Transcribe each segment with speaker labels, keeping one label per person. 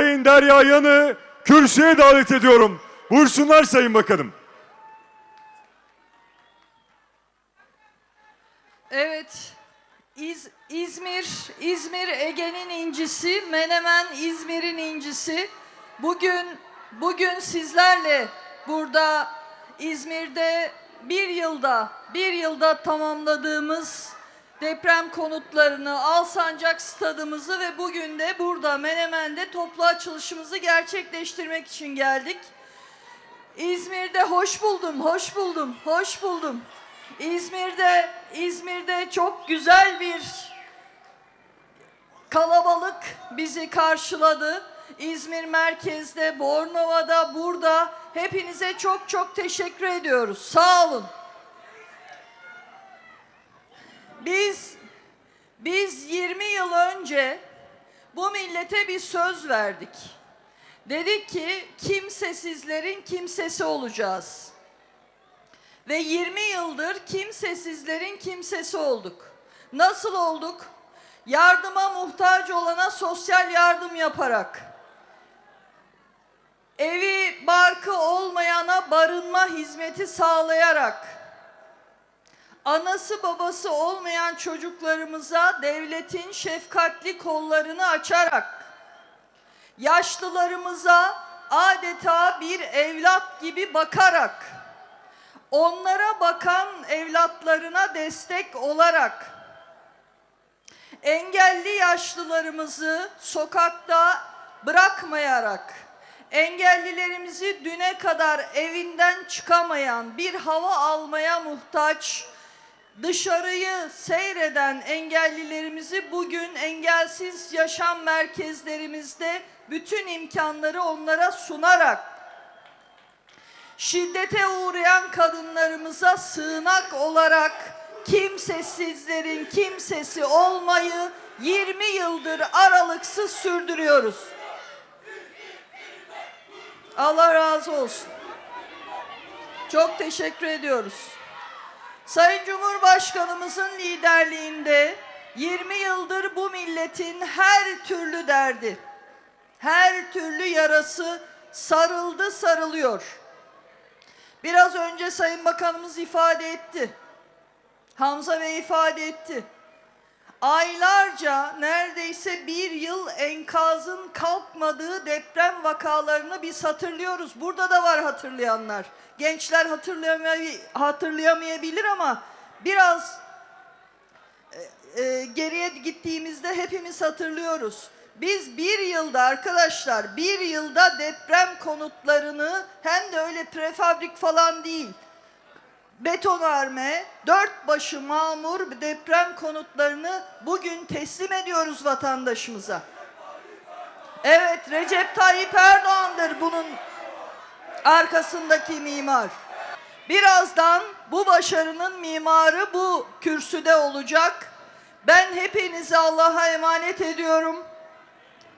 Speaker 1: Sayın Derya Yanı kürsüye davet ediyorum. Buyursunlar Sayın Bakanım.
Speaker 2: Evet. İz, İzmir, İzmir Ege'nin incisi, Menemen İzmir'in incisi. Bugün bugün sizlerle burada İzmir'de bir yılda bir yılda tamamladığımız deprem konutlarını, Alsancak stadımızı ve bugün de burada Menemen'de toplu açılışımızı gerçekleştirmek için geldik. İzmir'de hoş buldum, hoş buldum, hoş buldum. İzmir'de, İzmir'de çok güzel bir kalabalık bizi karşıladı. İzmir merkezde, Bornova'da, burada hepinize çok çok teşekkür ediyoruz. Sağ olun. Biz biz 20 yıl önce bu millete bir söz verdik. Dedik ki kimsesizlerin kimsesi olacağız. Ve 20 yıldır kimsesizlerin kimsesi olduk. Nasıl olduk? Yardıma muhtaç olana sosyal yardım yaparak, evi barkı olmayana barınma hizmeti sağlayarak, anası babası olmayan çocuklarımıza devletin şefkatli kollarını açarak, yaşlılarımıza adeta bir evlat gibi bakarak, onlara bakan evlatlarına destek olarak, engelli yaşlılarımızı sokakta bırakmayarak, engellilerimizi düne kadar evinden çıkamayan, bir hava almaya muhtaç, dışarıyı seyreden engellilerimizi bugün engelsiz yaşam merkezlerimizde bütün imkanları onlara sunarak şiddete uğrayan kadınlarımıza sığınak olarak kimsesizlerin kimsesi olmayı 20 yıldır aralıksız sürdürüyoruz. Allah razı olsun. Çok teşekkür ediyoruz. Sayın Cumhurbaşkanımızın liderliğinde 20 yıldır bu milletin her türlü derdi, her türlü yarası sarıldı sarılıyor. Biraz önce Sayın Bakanımız ifade etti. Hamza Bey ifade etti. Aylarca neredeyse bir yıl enkazın kalkmadığı deprem vakalarını biz hatırlıyoruz. Burada da var hatırlayanlar. Gençler hatırlayamay hatırlayamayabilir ama biraz e, e, geriye gittiğimizde hepimiz hatırlıyoruz. Biz bir yılda arkadaşlar bir yılda deprem konutlarını hem de öyle prefabrik falan değil betonarme, dört başı mamur deprem konutlarını bugün teslim ediyoruz vatandaşımıza. Evet, Recep Tayyip Erdoğan'dır bunun arkasındaki mimar. Birazdan bu başarının mimarı bu kürsüde olacak. Ben hepinizi Allah'a emanet ediyorum.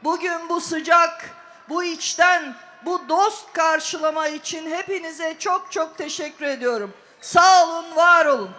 Speaker 2: Bugün bu sıcak, bu içten, bu dost karşılama için hepinize çok çok teşekkür ediyorum. Sağ olun, var olun.